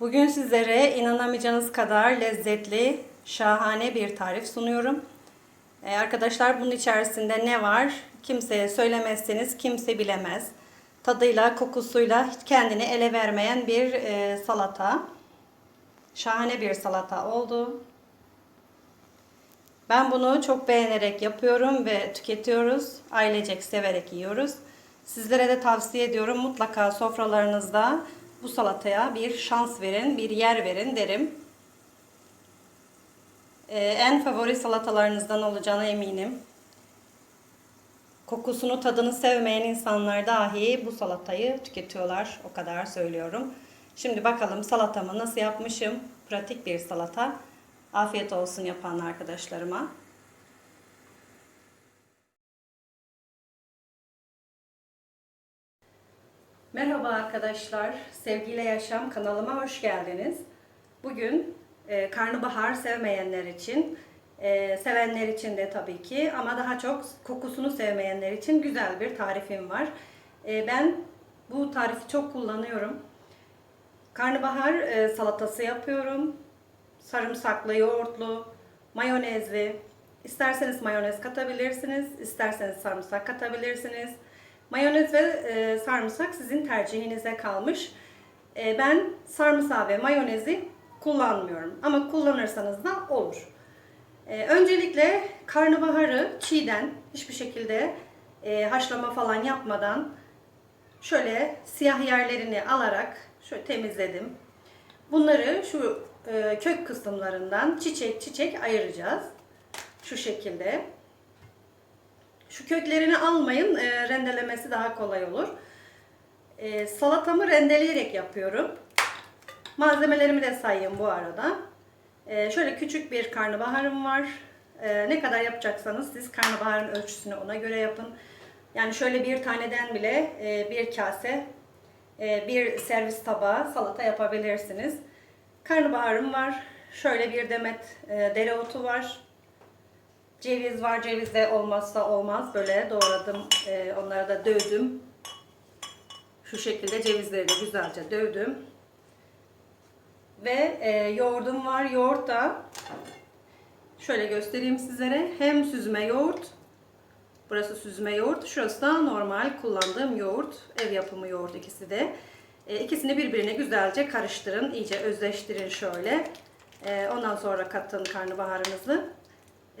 Bugün sizlere inanamayacağınız kadar lezzetli, şahane bir tarif sunuyorum. Ee, arkadaşlar bunun içerisinde ne var? Kimseye söylemezseniz kimse bilemez. Tadıyla, kokusuyla kendini ele vermeyen bir e, salata. Şahane bir salata oldu. Ben bunu çok beğenerek yapıyorum ve tüketiyoruz. Ailecek severek yiyoruz. Sizlere de tavsiye ediyorum. Mutlaka sofralarınızda bu salataya bir şans verin, bir yer verin derim. Ee, en favori salatalarınızdan olacağına eminim. Kokusunu, tadını sevmeyen insanlar dahi bu salatayı tüketiyorlar. O kadar söylüyorum. Şimdi bakalım salatamı nasıl yapmışım. Pratik bir salata. Afiyet olsun yapan arkadaşlarıma. Merhaba arkadaşlar. Sevgiyle Yaşam kanalıma hoş geldiniz. Bugün e, karnabahar sevmeyenler için, e, sevenler için de tabii ki ama daha çok kokusunu sevmeyenler için güzel bir tarifim var. E, ben bu tarifi çok kullanıyorum. Karnabahar e, salatası yapıyorum. Sarımsaklı, yoğurtlu, mayonezli. İsterseniz mayonez katabilirsiniz, isterseniz sarımsak katabilirsiniz. Mayonez ve e, sarımsak sizin tercihinize kalmış. E, ben sarımsağı ve mayonezi kullanmıyorum ama kullanırsanız da olur. E, öncelikle karnabaharı çiğden hiçbir şekilde e, haşlama falan yapmadan şöyle siyah yerlerini alarak şöyle temizledim. Bunları şu e, kök kısımlarından çiçek çiçek ayıracağız. Şu şekilde. Şu köklerini almayın. e, rendelemesi daha kolay olur. E, salatamı rendeleyerek yapıyorum. Malzemelerimi de sayayım bu arada. E, şöyle küçük bir karnabaharım var. E, ne kadar yapacaksanız siz karnabaharın ölçüsünü ona göre yapın. Yani şöyle bir taneden bile e, bir kase, e, bir servis tabağı salata yapabilirsiniz. Karnabaharım var. Şöyle bir demet e, dereotu var. Ceviz var. Ceviz de olmazsa olmaz. Böyle doğradım. E, onları da dövdüm. Şu şekilde cevizleri de güzelce dövdüm. Ve e, yoğurdum var. Yoğurt da şöyle göstereyim sizlere. Hem süzme yoğurt. Burası süzme yoğurt. Şurası da normal kullandığım yoğurt. Ev yapımı yoğurt ikisi de. E, ikisini birbirine güzelce karıştırın. iyice özleştirin şöyle. E, ondan sonra katın karnabaharınızı.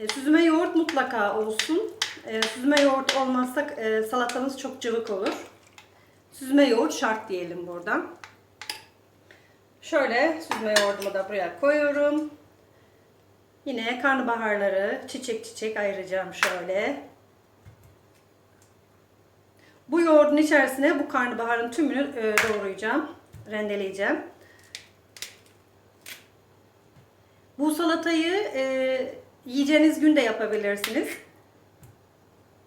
E, süzme yoğurt mutlaka olsun. E, süzme yoğurt olmazsa e, salatamız çok cıvık olur. Süzme yoğurt şart diyelim buradan. Şöyle süzme yoğurdumu da buraya koyuyorum. Yine karnabaharları çiçek çiçek ayıracağım şöyle. Bu yoğurdun içerisine bu karnabaharın tümünü doğrayacağım. Rendeleyeceğim. Bu salatayı yiyeceğiniz gün de yapabilirsiniz.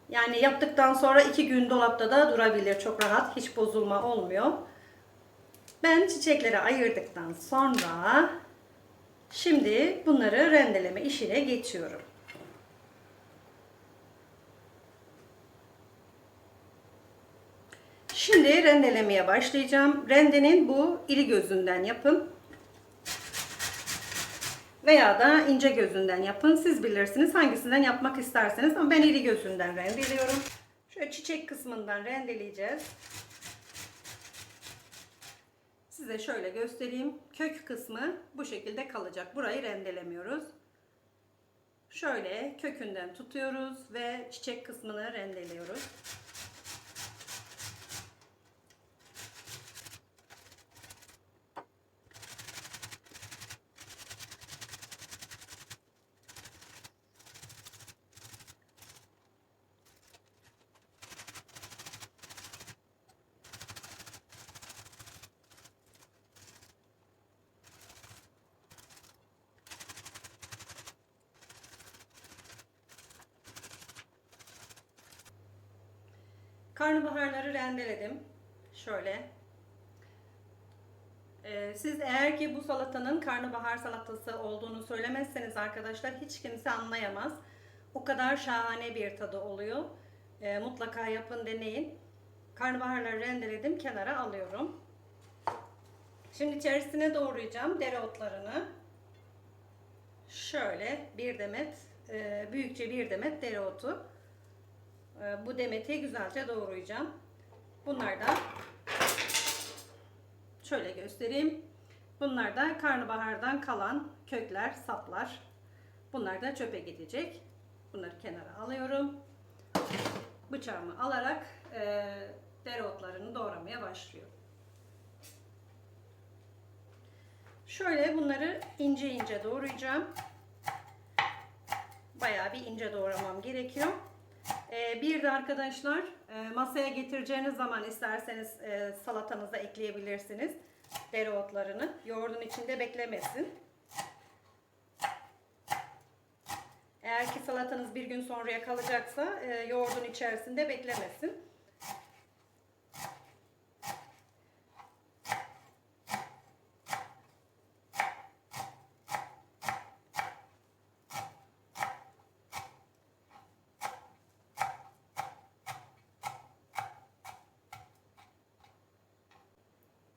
Yani yaptıktan sonra iki gün dolapta da durabilir çok rahat. Hiç bozulma olmuyor. Ben çiçekleri ayırdıktan sonra şimdi bunları rendeleme işine geçiyorum. Şimdi rendelemeye başlayacağım. Rendenin bu iri gözünden yapın. Veya da ince gözünden yapın. Siz bilirsiniz hangisinden yapmak isterseniz. Ama ben iri gözünden rendeliyorum. Şöyle çiçek kısmından rendeleyeceğiz. Size şöyle göstereyim. Kök kısmı bu şekilde kalacak. Burayı rendelemiyoruz. Şöyle kökünden tutuyoruz ve çiçek kısmını rendeliyoruz. Karnabaharları rendeledim. Şöyle. Ee, siz eğer ki bu salatanın karnabahar salatası olduğunu söylemezseniz arkadaşlar hiç kimse anlayamaz. O kadar şahane bir tadı oluyor. Ee, mutlaka yapın deneyin. Karnabaharları rendeledim kenara alıyorum. Şimdi içerisine doğrayacağım dereotlarını. Şöyle bir demet, e, büyükçe bir demet dereotu. E, bu demeti güzelce doğrayacağım. Bunlar da şöyle göstereyim. Bunlar da karnabahardan kalan kökler, saplar. Bunlar da çöpe gidecek. Bunları kenara alıyorum. Bıçağımı alarak e, dereotlarını doğramaya başlıyorum. Şöyle bunları ince ince doğrayacağım. Bayağı bir ince doğramam gerekiyor. Ee, bir de arkadaşlar e, masaya getireceğiniz zaman isterseniz e, salatanıza ekleyebilirsiniz dereotlarını. Yoğurdun içinde beklemesin. Eğer ki salatanız bir gün sonraya kalacaksa e, yoğurdun içerisinde beklemesin.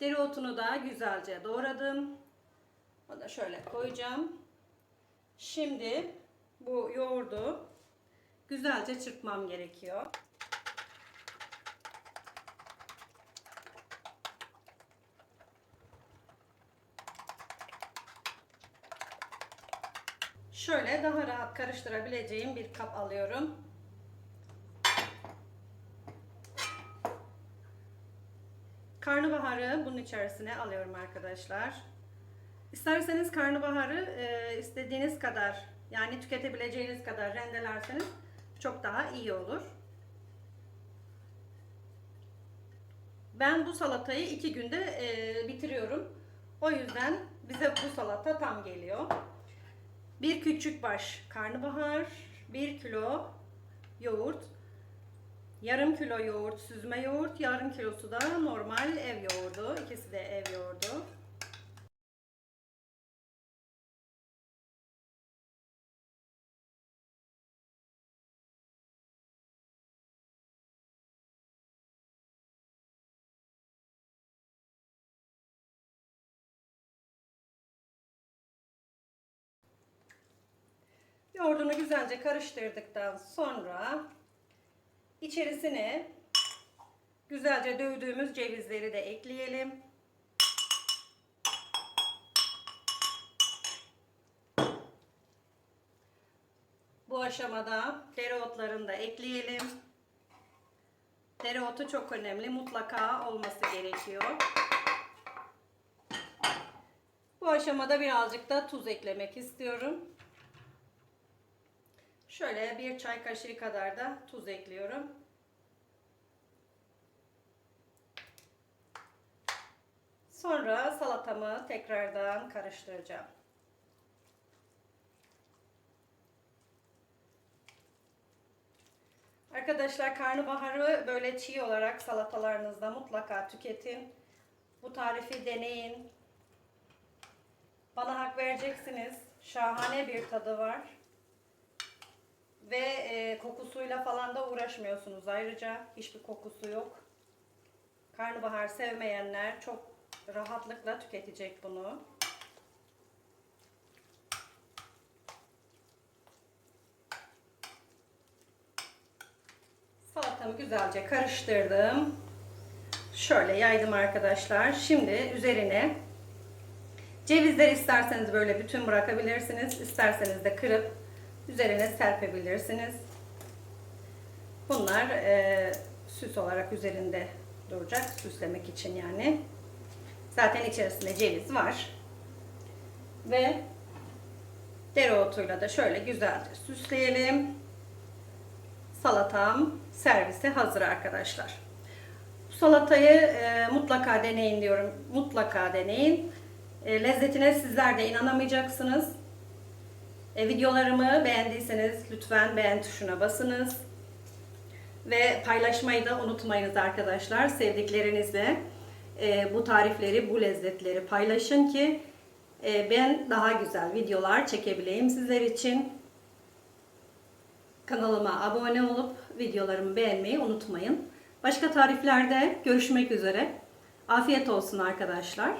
Dereotunu da güzelce doğradım. Onu da şöyle koyacağım. Şimdi bu yoğurdu güzelce çırpmam gerekiyor. Şöyle daha rahat karıştırabileceğim bir kap alıyorum. Karnabaharı bunun içerisine alıyorum arkadaşlar. İsterseniz karnabaharı e, istediğiniz kadar yani tüketebileceğiniz kadar rendelerseniz çok daha iyi olur. Ben bu salatayı iki günde e, bitiriyorum. O yüzden bize bu salata tam geliyor. Bir küçük baş karnabahar, bir kilo yoğurt, yarım kilo yoğurt, süzme yoğurt, yarım kilosu da normal ev yoğurdu. İkisi de ev yoğurdu. Yoğurdunu güzelce karıştırdıktan sonra içerisine güzelce dövdüğümüz cevizleri de ekleyelim. Bu aşamada dereotlarını da ekleyelim. Dereotu çok önemli. Mutlaka olması gerekiyor. Bu aşamada birazcık da tuz eklemek istiyorum. Şöyle bir çay kaşığı kadar da tuz ekliyorum. Sonra salatamı tekrardan karıştıracağım. Arkadaşlar karnabaharı böyle çiğ olarak salatalarınızda mutlaka tüketin. Bu tarifi deneyin. Bana hak vereceksiniz. Şahane bir tadı var. Ve e, kokusuyla falan da uğraşmıyorsunuz ayrıca. Hiçbir kokusu yok. Karnabahar sevmeyenler çok rahatlıkla tüketecek bunu. Salatamı güzelce karıştırdım. Şöyle yaydım arkadaşlar. Şimdi üzerine cevizleri isterseniz böyle bütün bırakabilirsiniz. İsterseniz de kırıp üzerine serpebilirsiniz. Bunlar e, süs olarak üzerinde duracak. Süslemek için yani. Zaten içerisinde ceviz var. Ve dereotuyla da şöyle güzelce süsleyelim. Salatam servise hazır arkadaşlar. Bu salatayı e, mutlaka deneyin diyorum. Mutlaka deneyin. E, lezzetine sizler de inanamayacaksınız. E, videolarımı beğendiyseniz lütfen beğen tuşuna basınız. Ve paylaşmayı da unutmayınız arkadaşlar. Sevdiklerinizle e, bu tarifleri, bu lezzetleri paylaşın ki e, ben daha güzel videolar çekebileyim sizler için. Kanalıma abone olup videolarımı beğenmeyi unutmayın. Başka tariflerde görüşmek üzere. Afiyet olsun arkadaşlar.